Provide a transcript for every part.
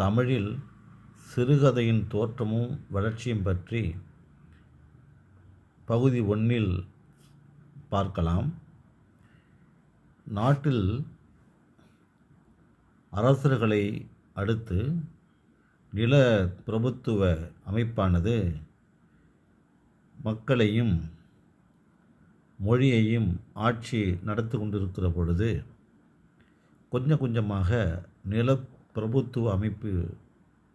தமிழில் சிறுகதையின் தோற்றமும் வளர்ச்சியும் பற்றி பகுதி ஒன்றில் பார்க்கலாம். நாட்டில் அரசர்களை அடுத்து நில பிரபுத்துவ அமைப்பானது மக்களையும் மொழியையும் ஆட்சி நடத்தி கொண்டிருக்கிற பொழுது கொஞ்சம் கொஞ்சமாக நில பிரபுத்துவ அமைப்பு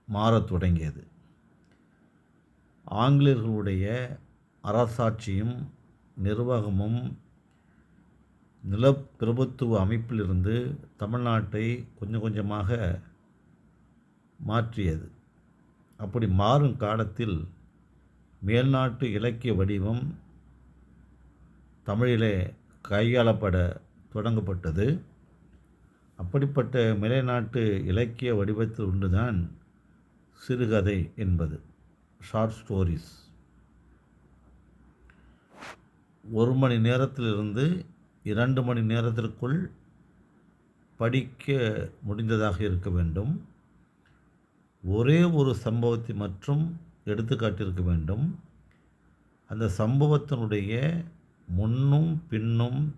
மாறத் தொடங்கியது. ஆங்கிலேயர்களுடைய அரசாட்சியும் நிர்வாகமும் நிலப்பிரபுத்துவ அமைப்பிலிருந்து தமிழ்நாட்டை கொஞ்சம் கொஞ்சமாக மாற்றியது. அப்படி மாறும் காலத்தில் மேல்நாட்டு இலக்கிய வடிவம் தமிழிலே கையாளப்பட தொடங்கப்பட்டது. அப்படிப்பட்ட மேலைநாட்டு இலக்கிய வடிவத்தில் ஒன்றுதான் சிறுகதை என்பது. ஷார்ட் ஸ்டோரிஸ் ஒரு மணி நேரத்திலிருந்து இரண்டு மணி நேரத்திற்குள் படிக்க முடிந்ததாக இருக்க வேண்டும். ஒரே ஒரு சம்பவத்தை மற்றும் எடுத்துக்காட்டிருக்க வேண்டும். அந்த சம்பவத்தினுடைய முன்னும் பின்னும்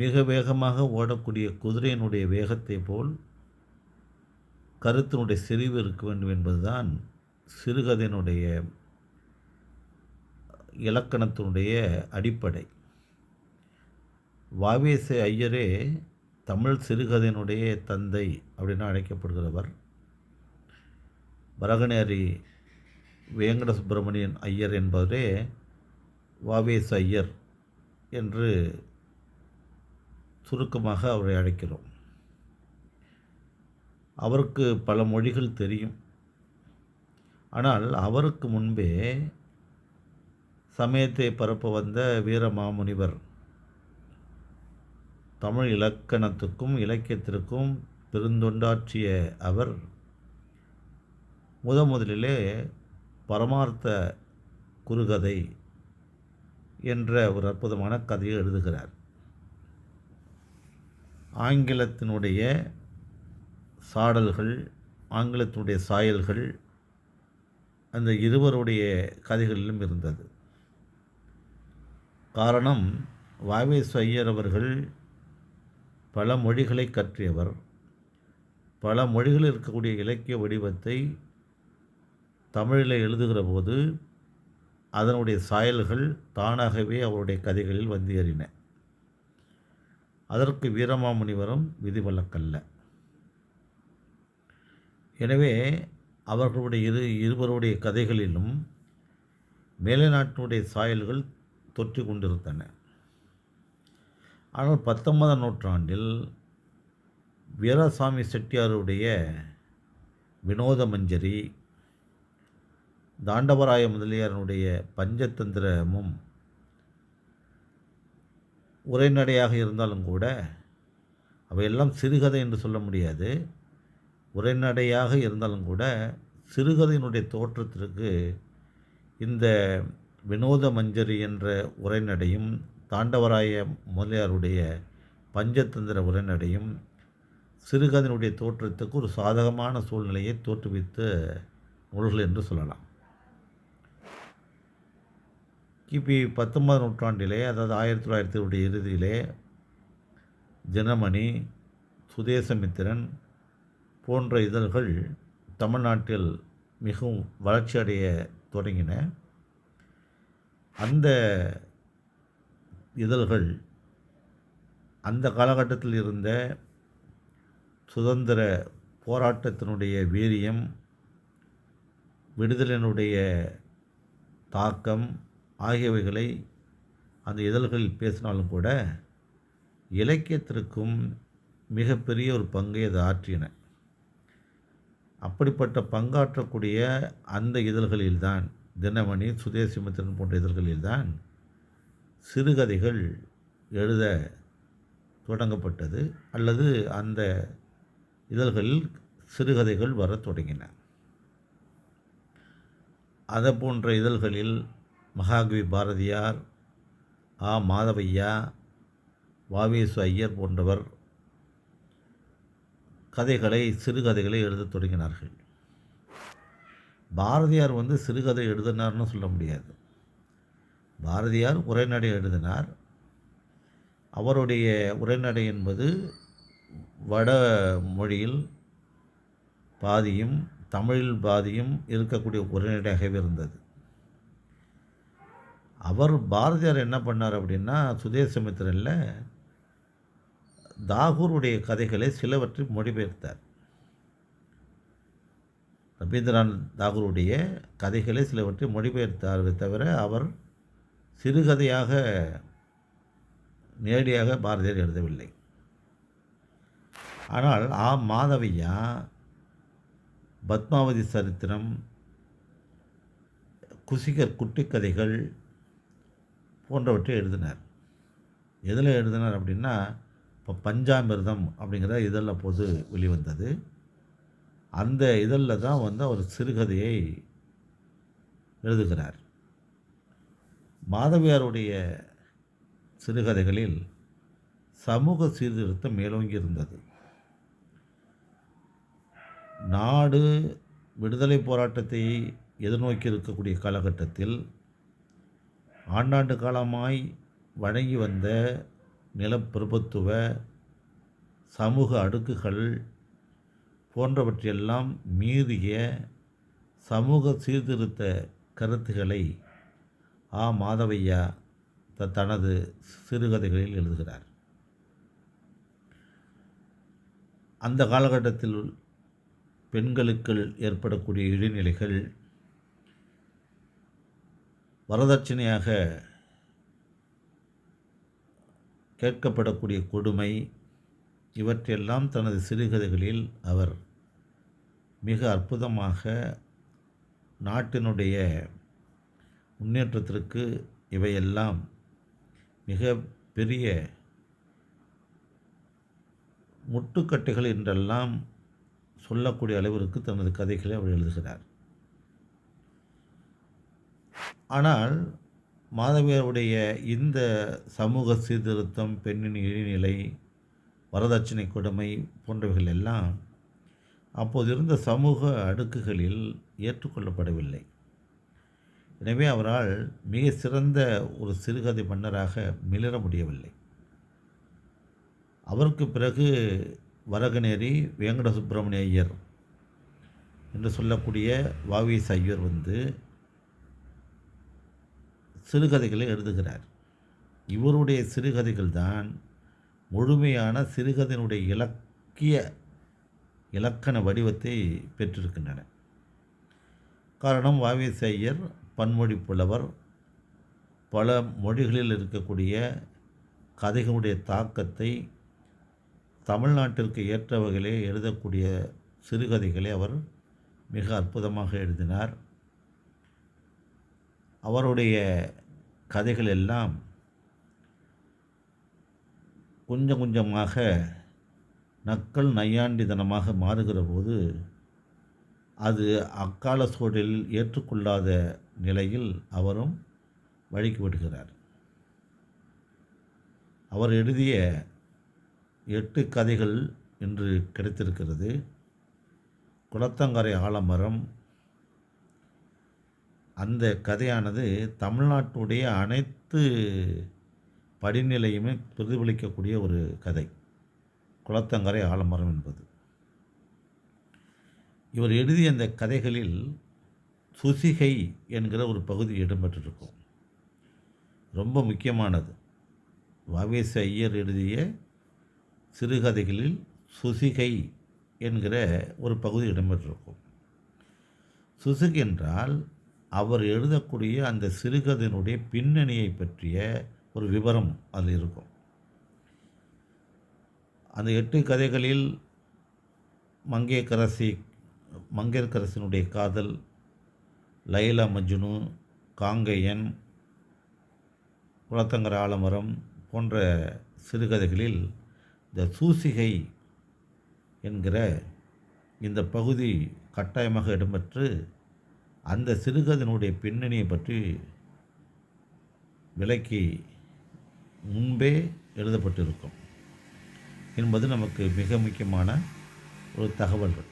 மிக வேகமாக ஓடக்கூடிய குதிரையினுடைய வேகத்தை போல் கருத்தினுடைய செறிவு இருக்க வேண்டும் என்பதுதான் சிறுகதையினுடைய இலக்கணத்தினுடைய அடிப்படை. வாவேச ஐயரே தமிழ் சிறுகதையினுடைய தந்தை அப்படின்னு அழைக்கப்படுகிறவர். பரகனேரி வேங்கட சுப்பிரமணியன் ஐயர் என்பவரே வாவேச ஐயர் என்று சுருக்கமாக அவரை அழைக்கிறோம். அவருக்கு பல மொழிகள் தெரியும். ஆனால் அவருக்கு முன்பே சமயத்தை பரப்ப வந்த வீரமாமுனிவர் தமிழ் இலக்கணத்துக்கும் இலக்கியத்திற்கும் பெருந்தொண்டாற்றிய அவர் முத முதலிலே பரமார்த்த குறுகதை என்ற ஒரு அற்புதமான கதையை எழுதுகிறார். ஆங்கிலத்தினுடைய சாடல்கள் ஆங்கிலத்தினுடைய சாயல்கள் அந்த இருவருடைய கதைகளிலும் இருந்தது. காரணம் வாவேசு ஐயர் அவர்கள் பல மொழிகளை கற்றியவர். பல மொழிகளில் இருக்கக்கூடிய இலக்கிய வடிவத்தை தமிழில் எழுதுகிற போது அதனுடைய சாயல்கள் தானாகவே அவருடைய கதைகளில் வந்து ஏறின. அதற்கு வீரமாமுனிவரும் விதிவிலக்கல்ல. எனவே அவர்களுடைய இரு இருவருடைய கதைகளிலும் மேலை நாட்டினுடைய சாயல்கள் தொற்றி கொண்டிருந்தன. ஆனால் பத்தொன்பதாம் நூற்றாண்டில் வீராசாமி செட்டியாருடைய வினோத மஞ்சரி தாண்டவராய முதலியாரனுடைய பஞ்சதந்திரமும் உரைநடையாக இருந்தாலும் கூட அவையெல்லாம் சிறுகதை என்று சொல்ல முடியாது. உரைநடையாக இருந்தாலும் கூட சிறுகதையினுடைய தோற்றத்திற்கு இந்த வினோத மஞ்சரி என்ற உரைநடையும் தாண்டவராய முதலியாருடைய பஞ்சதந்திர உரைநடையும் சிறுகதையினுடைய தோற்றத்துக்கு ஒரு சாதகமான சூழ்நிலையை தோற்றுவித்த நூல்கள் என்று சொல்லலாம். கிபி பத்தொன்பது நூற்றாண்டிலே அதாவது ஆயிரத்தி தொள்ளாயிரத்தி இறுதியிலே தினமணி சுதேசமித்திரன் போன்ற இதழ்கள் தமிழ்நாட்டில் மிகவும் வளர்ச்சியடைய தொடங்கின. அந்த இதழ்கள் அந்த காலகட்டத்தில் இருந்த சுதந்திர போராட்டத்தினுடைய வீரியம் விடுதலினுடைய தாக்கம் ஆகியவைகளை அந்த இதழ்களில் பேசினாலும் கூட இலக்கியத்திற்கும் மிகப்பெரிய ஒரு பங்கை அது ஆற்றின. அப்படிப்பட்ட பங்காற்றக்கூடிய அந்த இதழ்களில்தான் தினமணி சுதேசிமித்திரன் போன்ற இதழ்களில்தான் சிறுகதைகள் எழுத தொடங்கப்பட்டது அல்லது அந்த இதழ்களில் சிறுகதைகள் வரத் தொடங்கின. அதை போன்ற இதழ்களில் மகாகவி பாரதியார் ஆ. மாதவையா வாவேசு ஐயர் போன்றவர் கதைகளை சிறுகதைகளை எழுதத் தொடங்கினார்கள். பாரதியார் வந்து சிறுகதை எழுதினார்னு சொல்ல முடியாது. பாரதியார் உரைநடை எழுதினார். அவருடைய உரைநடை என்பது வட மொழியில் பாதியும் தமிழில் பாதியும் இருக்கக்கூடிய உரைநடையாகவே இருந்தது. அவர் பாரதியார் என்ன பண்ணார் அப்படின்னா சுதேசமித்திரனில் தாகூருடைய கதைகளை சிலவற்றை மொழிபெயர்த்தார். ரவீந்திரநாத் தாகூருடைய கதைகளை சிலவற்றை மொழிபெயர்த்தாரே தவிர அவர் சிறுகதையாக நேரடியாக பாரதியார் எழுதவில்லை. ஆனால் ஆ. மாதவையா பத்மாவதி சரித்திரம் குசிகர் குட்டிக்கதைகள் போன்றவற்றை எழுதினார். எதில் எழுதினார் அப்படின்னா இப்போ பஞ்சாமிர்தம் அப்படிங்கிற இதழில் பொது வெளிவந்தது. அந்த இதழில் தான் வந்து அவர் சிறுகதையை எழுதுகிறார். மாதவியாருடைய சிறுகதைகளில் சமூக சீர்திருத்தம் மேலோங்கி இருந்தது. நாடு விடுதலை போராட்டத்தை எதிர்நோக்கி இருக்கக்கூடிய காலகட்டத்தில் ஆண்டாண்டு காலமாய் வழங்கி வந்த நிலப்பிரபுத்துவ சமூக அடுக்குகள் போன்றவற்றையெல்லாம் மீறிய சமூக சீர்திருத்த கருத்துக்களை ஆ. மாதவையா த தனது சிறுகதைகளில் எழுதுகிறார். அந்த காலகட்டத்தில் பெண்களுக்கு ஏற்படக்கூடிய இடைநிலைகள் வரதட்சணையாக கேட்கப்படக்கூடிய கொடுமை இவற்றையெல்லாம் தனது சிறுகதைகளில் அவர் மிக அற்புதமாக நாட்டினுடைய முன்னேற்றத்திற்கு இவையெல்லாம் மிக பெரிய முட்டுக்கட்டைகள் என்றெல்லாம் சொல்லக்கூடிய அளவிற்கு தனது கதைகளை அவர் எழுதுகிறார். ஆனால் மாதவியருடைய இந்த சமூக சீர்திருத்தம் பெண்ணின் இழிநிலை வரதட்சணை கொடுமை போன்றவைகள் எல்லாம் அப்போது இருந்த சமூக அடுக்குகளில் ஏற்றுக்கொள்ளப்படவில்லை. எனவே அவரால் மிக சிறந்த ஒரு சிறுகதை மன்னராக மிளர முடியவில்லை. அவருக்கு பிறகு வரகநேரி வேங்கட சுப்பிரமணிய ஐயர் என்று சொல்லக்கூடிய வாவிஎஸ் ஐயர் வந்து சிறுகதைகளை எழுதுகிறார். இவருடைய சிறுகதைகள் தான் முழுமையான சிறுகதையினுடைய இலக்கிய இலக்கண வடிவத்தை பெற்றிருக்கின்றன. காரணம் வாவிஎஸ் ஐயர் பன்மொழி புலவர் பல மொழிகளில் இருக்கக்கூடிய கதைகளுடைய தாக்கத்தை தமிழ்நாட்டிற்கு ஏற்ற வகையிலே எழுதக்கூடிய சிறுகதைகளை அவர் மிக அற்புதமாக எழுதினார். அவருடைய கதைகள் எல்லாம் கொஞ்சம் கொஞ்சமாக நக்கல் நையாண்டித்தனமாக மாறுகிற போது அது அக்கால சூழலில் ஏற்றுக்கொள்ளாத நிலையில் அவரும் வழிக்கு விடுகிறார் அவர் எழுதிய எட்டு கதைகள் இன்று கிடைத்திருக்கிறது. குளத்தங்கரை ஆலமரம் அந்த கதையானது தமிழ்நாட்டுடைய அனைத்து படிநிலையுமே பிரதிபலிக்கக்கூடிய ஒரு கதை. குளத்தங்கரை ஆலமரம் என்பது. இவர் எழுதிய அந்த கதைகளில் சுசிகை என்கிற ஒரு பகுதி இடம்பெற்றிருக்கும். ரொம்ப முக்கியமானது. வவேச ஐயர் எழுதிய சிறுகதைகளில் சுசிகை என்கிற ஒரு பகுதி இடம்பெற்றிருக்கும். சுசுகை என்றால் அவர் எழுதக்கூடிய அந்த சிறுகதையினுடைய பின்னணியை பற்றிய ஒரு விவரம் அதில் இருக்கும். அந்த எட்டு கதைகளில் மங்கேக்கரசி மங்கையர்கரசினுடைய காதல் லைலா மஜ்னு காங்கையன் குளத்தங்கர ஆலமரம் போன்ற சிறுகதைகளில் இந்த சூசிகை என்கிற இந்த பகுதி கட்டாயமாக இடம்பெற்று அந்த சிறுகதையினுடைய பின்னணியை பற்றி விலக்கி முன்பே எழுதப்பட்டிருக்கும் என்பது நமக்கு மிக முக்கியமான ஒரு தகவல்கள்.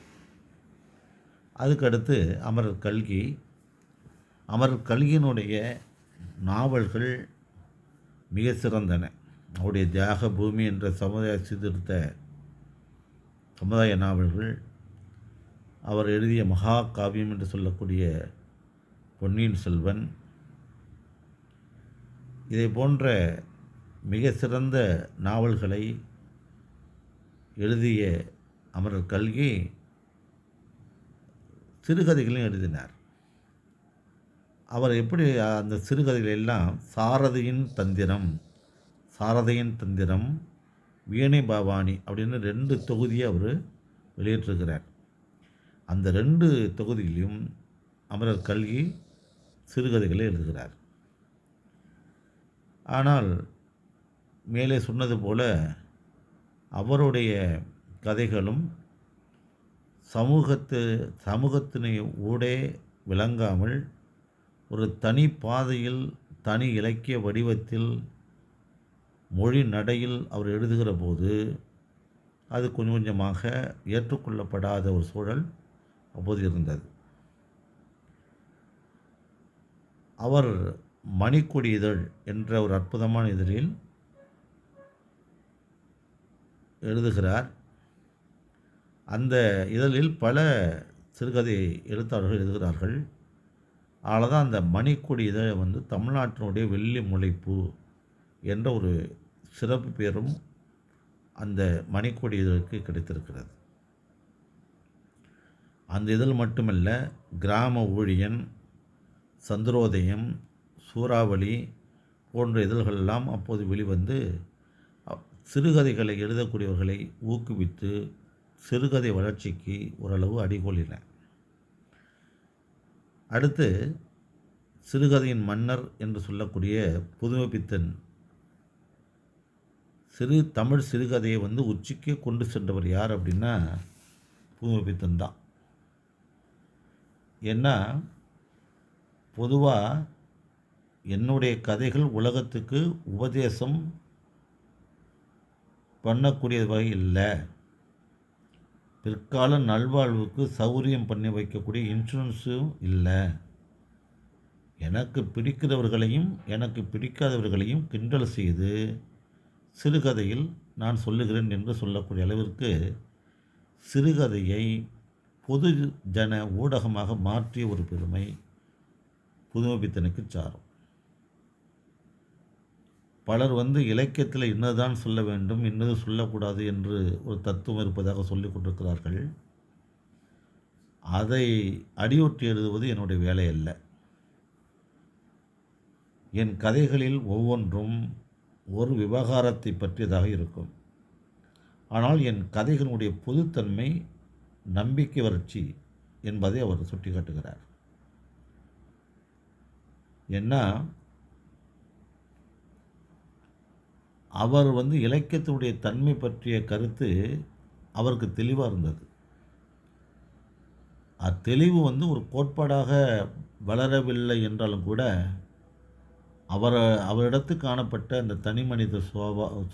அதுக்கடுத்து அமரர் கல்கி. அமரர் கல்கியினுடைய நாவல்கள் மிக சிறந்தன. அவருடைய தியாக பூமி என்ற சமுதாய சீர்திருத்த சமுதாய நாவல்கள் அவர் எழுதிய மகா காவியம் என்று சொல்லக்கூடிய பொன்னியின் செல்வன். இதை போன்ற மிக சிறந்த நாவல்களை எழுதிய அமரர் கல்கி சிறுகதைகளையும் எழுதினார். அவர் எப்படி அந்த சிறுகதைகள் எல்லாம் சாரதியின் தந்திரம் சாரதையின் தந்திரம் வீணை பவானி அப்படின்னு ரெண்டு தொகுதியை அவர் வெளியிட்டிருக்கிறார். அந்த ரெண்டு தொகுதியிலும் அமரர் கல்கி சிறுகதைகளை எழுதுகிறார். ஆனால் மேலே சொன்னது போல அவருடைய கதைகளும் சமூகத்து சமூகத்தினை ஊடே விளங்காமல் ஒரு தனி பாதையில் தனி இலக்கிய வடிவத்தில் மொழி நடையில் அவர் எழுதுகிற போது அது கொஞ்சம் கொஞ்சமாக ஏற்றுக்கொள்ளப்படாத ஒரு சூழல் அப்போது இருந்தது. அவர் மணிக்கொடி இதழ் என்ற ஒரு அற்புதமான இதழில் எழுதுகிறார். அந்த இதழில் பல சிறுகதை எழுத்தாளர்கள் எழுதுகிறார்கள். அதனால் தான் அந்த மணிக்கொடி இதழை வந்து தமிழ்நாட்டினுடைய வெள்ளி முளைப்பு என்ற ஒரு சிறப்பு பேரும் அந்த மணிக்கொடி இதழுக்கு கிடைத்திருக்கிறது. அந்த இதழ் மட்டுமல்ல கிராம ஊழியன் சந்திரோதயம் சூறாவளி போன்ற இதழ்களெல்லாம் அப்போது வெளிவந்து சிறுகதைகளை எழுதக்கூடியவர்களை ஊக்குவித்து சிறுகதை வளர்ச்சிக்கு ஓரளவு அடிகோலின. அடுத்து சிறுகதையின் மன்னர் என்று சொல்லக்கூடிய புதுமைப்பித்தன் சிறு தமிழ் சிறுகதையை வந்து உச்சிக்கு கொண்டு சென்றவர் யார் அப்படின்னா புதுமைப்பித்தன் தான். ஏன்னா பொதுவாக என்னுடைய கதைகள் உலகத்துக்கு உபதேசம் பண்ணக்கூடிய வகை இல்லை. பிற்கால நல்வாழ்வுக்கு சௌரியம் பண்ணி வைக்கக்கூடிய இன்சூரன்ஸும் இல்லை. எனக்கு பிடிக்கிறவர்களையும் எனக்கு பிடிக்காதவர்களையும் கிண்டல் செய்து சிறுகதையில் நான் சொல்லுகிறேன் என்று சொல்லக்கூடிய அளவிற்கு சிறுகதையை பொது ஜன ஊடகமாக மாற்றிய ஒரு பெருமை புதுமைப்பித்தனுக்கு சாரும். பலர் வந்து இலக்கியத்தில் இன்னதுதான் சொல்ல வேண்டும் இன்னது சொல்லக்கூடாது என்று ஒரு தத்துவம் இருப்பதாக சொல்லிக் கொண்டிருக்கிறார்கள். அதை அடியொற்றி எழுதுவது என்னுடைய வேலை அல்ல என் கதைகளில் ஒவ்வொன்றும் ஒரு விவகாரத்தை பற்றியதாக இருக்கும். ஆனால் என் கதைகளுடைய பொதுத்தன்மை நம்பிக்கை வறட்சி என்பதை அவர் சுட்டிக்காட்டுகிறார். ஏன்னா அவர் வந்து இலக்கியத்துடைய தன்மை பற்றிய கருத்து அவருக்கு தெளிவாக இருந்தது. அத்தெளிவு வந்து ஒரு கோட்பாடாக வளரவில்லை என்றாலும் கூட அவர் அவரிடத்து காணப்பட்ட அந்த தனி மனித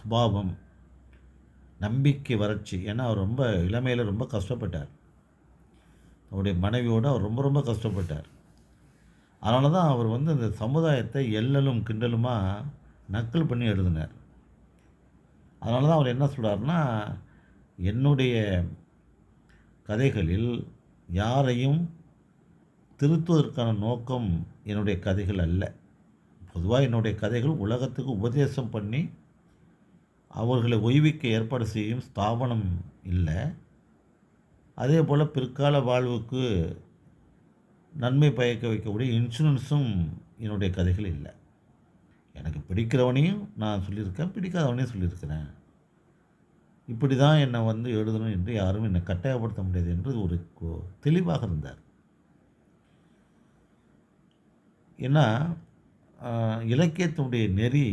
சுபாவம் நம்பிக்கை வறட்சி. ஏன்னா அவர் ரொம்ப இளமையில் ரொம்ப கஷ்டப்பட்டார். அவருடைய மனைவியோடு அவர் ரொம்ப ரொம்ப கஷ்டப்பட்டார். அதனால தான் அவர் வந்து அந்த சமுதாயத்தை எல்லலும் கிண்டலுமாக நக்கல் பண்ணி எழுதினார். அதனால தான் அவர் என்ன சொல்கிறார்னா என்னுடைய கதைகளில் யாரையும் திருத்துவதற்கான நோக்கம் என்னுடைய கதைகள் அல்ல. பொதுவாக என்னுடைய கதைகள் உலகத்துக்கு உபதேசம் பண்ணி அவர்களை ஓய்விக்க ஏற்பாடு செய்யும் ஸ்தாபனம் இல்லை. அதே போல் பிற்கால வாழ்வுக்கு நன்மை பயக்க வைக்கக்கூடிய இன்சூரன்ஸும் என்னுடைய கதைகள் இல்லை. எனக்கு பிடிக்கிறவனையும் நான் சொல்லியிருக்கேன் பிடிக்காதவனையும் சொல்லியிருக்கிறேன். இப்படி தான் என்னை வந்து எழுதணும் என்று யாரும் என்னை கட்டாயப்படுத்த முடியாது என்று ஒரு தெளிவாக இருந்தார். ஏன்னா இலக்கியத்தினுடைய நெறி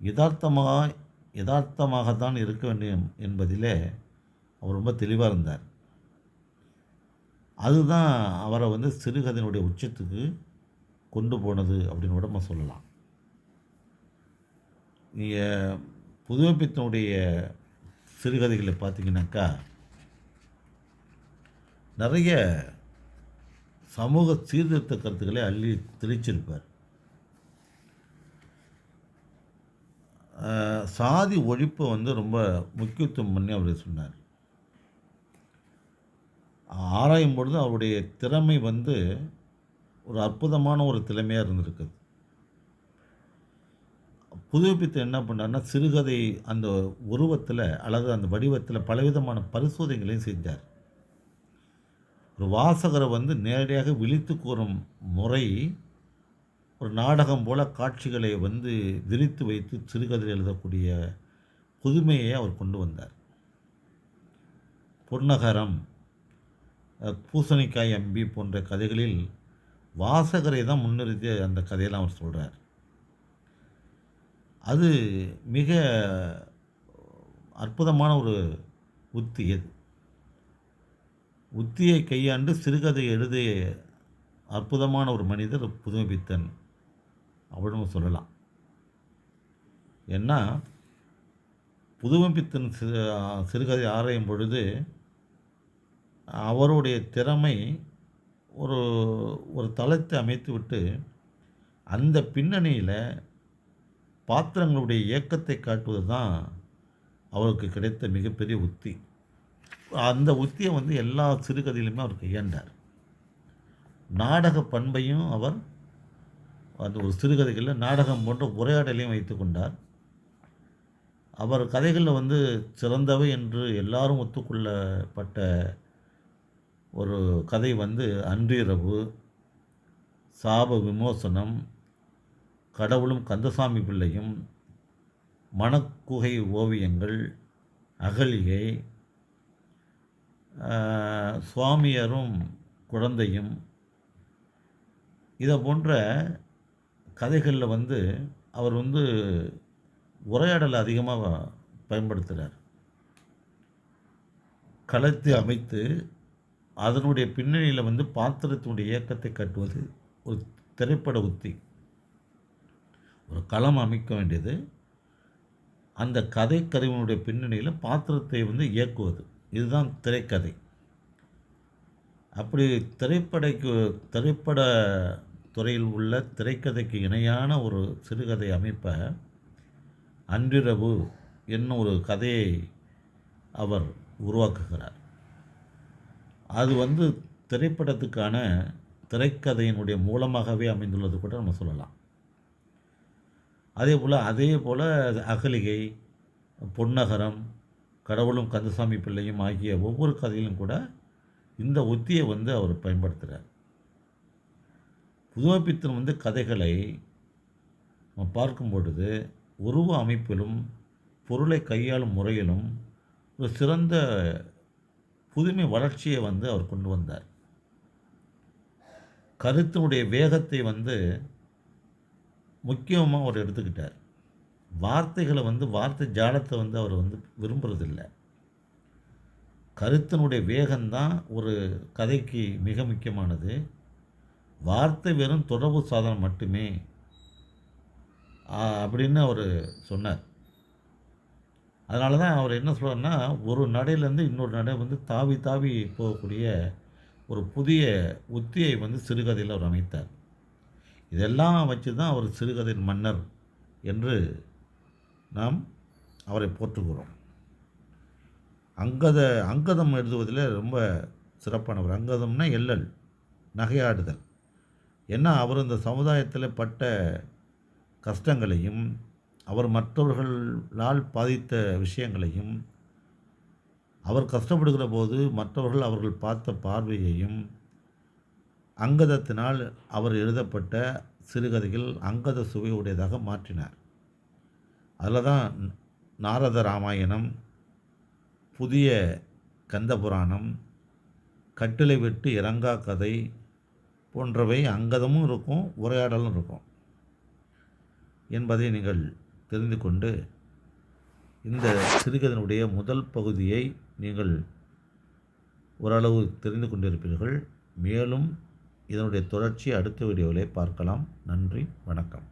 யதார்த்தமாக யதார்த்தமாகத்தான் இருக்க வேண்டும் என்பதிலே அவர் ரொம்ப தெளிவாக இருந்தார். அதுதான் அவரை வந்து சிறுகதையினுடைய உச்சத்துக்கு கொண்டு போனது அப்படின்னு கூட நம்ம சொல்லலாம். நீங்கள் புதுமைப்பித்தனுடைய சிறுகதைகளை பார்த்தீங்கன்னாக்கா நிறைய சமூக சீர்திருத்த கருத்துக்களை அள்ளி திரிச்சிருப்பார் சாதி ஒழிப்பை வந்து ரொம்ப முக்கியத்துவம் பண்ணி அவர் சொன்னார். ஆராயும் பொழுது அவருடைய திறமை வந்து ஒரு அற்புதமான ஒரு திறமையாக இருந்திருக்குது. புதுப்பித்து என்ன பண்ணார்னா சிறுகதை அந்த உருவத்தில் அல்லது அந்த வடிவத்தில் பலவிதமான பரிசோதனைகளையும் செஞ்சார். ஒரு வாசகரை வந்து நேரடியாக விழித்து கூறும் முறை ஒரு நாடகம் போல காட்சிகளை வந்து விரித்து வைத்து சிறுகதையில் எழுதக்கூடிய புதுமையை அவர் கொண்டு வந்தார். பொன்னகரம் பூசணிக்காய் அம்பி போன்ற கதைகளில் வாசகரை தான் முன்னிறுத்தி அந்த கதையெல்லாம் அவர் சொல்கிறார் அது மிக அற்புதமான ஒரு உத்தி அது. உத்தியை கையாண்டு சிறுகதை எழுதிய அற்புதமான ஒரு மனிதர் புதுமைப்பித்தன். அப்படின்னு சொல்லலாம். ஏன்னா புதுமைப்பித்தன் சிறு சிறுகதை ஆராயும் பொழுது அவருடைய திறமை ஒரு ஒரு தளத்தை அமைத்துவிட்டு அந்த பின்னணியில் பாத்திரங்களுடைய இயக்கத்தை காட்டுவது தான் அவருக்கு கிடைத்த மிகப்பெரிய உத்தி. அந்த உத்தியை வந்து எல்லா சிறுகதையிலுமே அவர் கையாண்டார். நாடக பண்பையும் அவர் அந்த ஒரு சிறுகதைகளில் நாடகம் போன்ற உரையாடலையும் வைத்து கொண்டார். அவர் கதைகளில் வந்து சிறந்தவை என்று எல்லாரும் ஒத்துக்கொள்ளப்பட்ட ஒரு கதை வந்து அன்றிரவு சாப விமோசனம் கடவுளும் கந்தசாமி பிள்ளையும் மணக்குகை ஓவியங்கள் அகலிகை சுவாமியரும் சுவாமியாரும் குழந்தையும் இதை போன்ற கதைகளில் வந்து அவர் வந்து உரையாடலை அதிகமாக பயன்படுத்துகிறார். கலத்தை அமைத்து அதனுடைய பின்னணியில் வந்து பாத்திரத்தினுடைய இயக்கத்தை கட்டுவது ஒரு திரைப்பட உத்தி. ஒரு களம் அமைக்க வேண்டியது. அந்த கதை கருவினுடைய பின்னணியில் பாத்திரத்தை வந்து இயக்குவது. இதுதான் திரைக்கதை. அப்படி திரைப்படைக்கு திரைப்பட துறையில் உள்ள திரைக்கதைக்கு இணையான ஒரு சிறுகதை அமைப்பை அன்றிரவு என்னும் ஒரு கதையை அவர் உருவாக்குகிறார். அது வந்து திரைப்படத்துக்கான திரைக்கதையினுடைய மூலமாகவே அமைந்துள்ளது கூட நம்ம சொல்லலாம். அதே போல் அதே போல் அகலிகை பொன்னகரம் கடவுளும் கந்தசாமி பிள்ளையும் ஆகிய ஒவ்வொரு கதையிலும் கூட இந்த உத்தியை வந்து அவர் பயன்படுத்துகிறார் புதுமைப்பித்தன் வந்து கதைகளை நம்ம பார்க்கும் பொழுது உருவ அமைப்பிலும் பொருளை கையாளும் முறையிலும் ஒரு சிறந்த புதுமை வளர்ச்சியை வந்து அவர் கொண்டு வந்தார். கருத்தினுடைய வேகத்தை வந்து முக்கியமாக அவர் எடுத்துக்கிட்டார். வார்த்தைகளை வந்து வார்த்தை ஜாலத்தை வந்து அவர் வந்து விரும்புகிறதில்லை கருத்தினுடைய வேகம்தான் ஒரு கதைக்கு மிக முக்கியமானது. வார்த்தை வெறும் தொடர்பு சாதனம் மட்டுமே. அப்படின்னு அவர் சொன்னார். அதனால தான் அவர் என்ன சொல்கிறார்னா ஒரு நடையிலேருந்து இன்னொரு நடை வந்து தாவி தாவி போகக்கூடிய ஒரு புதிய உத்தியை வந்து சிறுகதையில் அவர் அமைத்தார். இதெல்லாம் வச்சு தான் அவர் சிறுகதையின் மன்னர் என்று நாம் அவரை போற்றுகிறோம். அங்கத அங்கதம் எழுதுவதில் ரொம்ப சிறப்பானவர். அங்கதம்னா எல்லல் நகையாடுதல். ஏன்னா அவர் இந்த சமுதாயத்தில் பட்ட கஷ்டங்களையும் அவர் மற்றவர்களால் பாதித்த விஷயங்களையும் அவர் கஷ்டப்படுகிற போது மற்றவர்கள் அவர்கள் பார்த்த பார்வையையும் அங்கதத்தினால் அவர் எழுதப்பட்ட சிறுகதைகள் அங்கத சுவையுடையதாக மாற்றினார். அதில் தான் நாரத ராமாயணம் புதிய கந்தபுராணம் கட்டிலை விட்டு இறங்கா கதை போன்றவை அங்கதமும் இருக்கும் உரையாடலும் இருக்கும். என்பதை நீங்கள் தெரிந்து கொண்டு இந்த சிறுகதனுடைய முதல் பகுதியை நீங்கள் ஓரளவு தெரிந்து கொண்டிருப்பீர்கள். மேலும் இதனுடைய தொடர்ச்சி அடுத்த வீடியோவிலே பார்க்கலாம். நன்றி வணக்கம்.